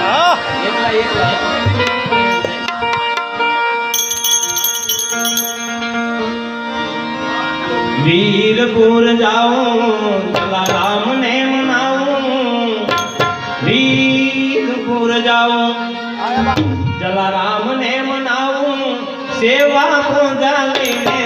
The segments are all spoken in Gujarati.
હા એકલા એકલા વીરપુર જાઉં જલારામ ને મનાવું. વીરપુર જાઉં જલારામ સેવા પૂજાલી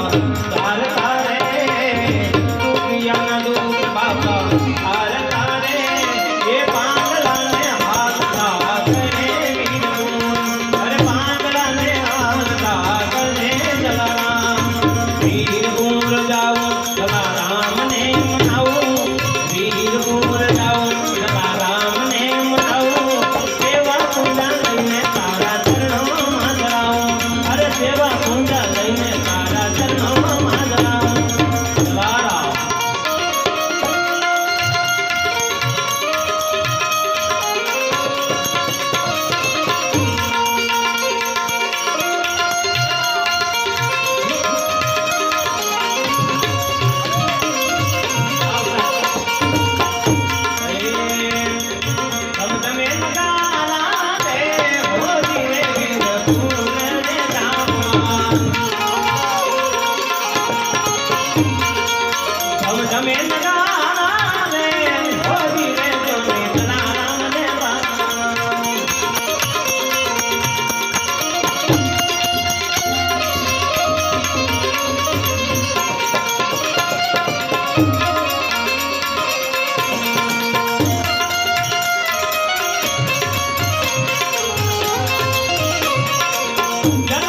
da Yeah.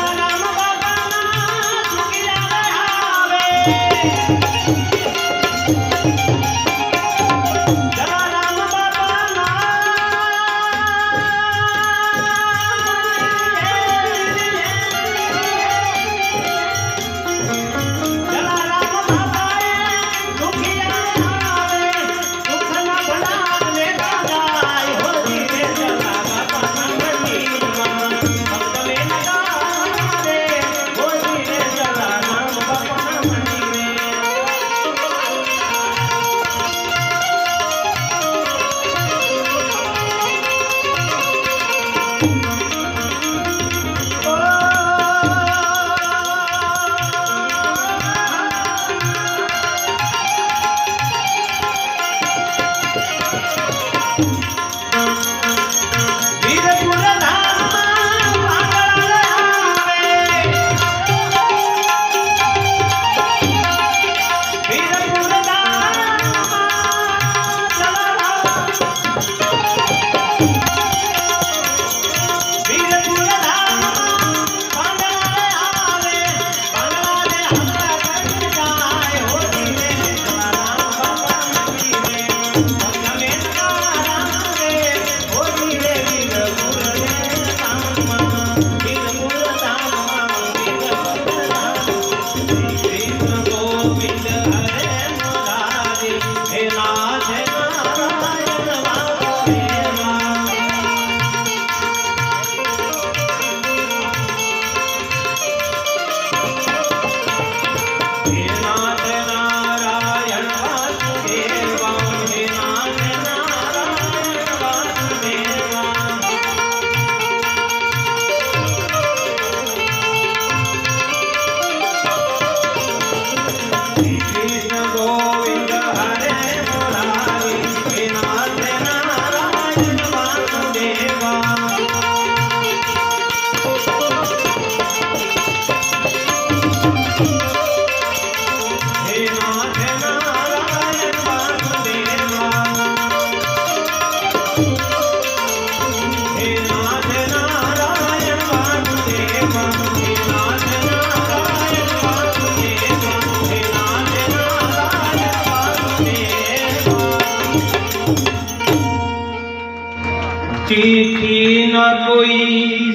Oh.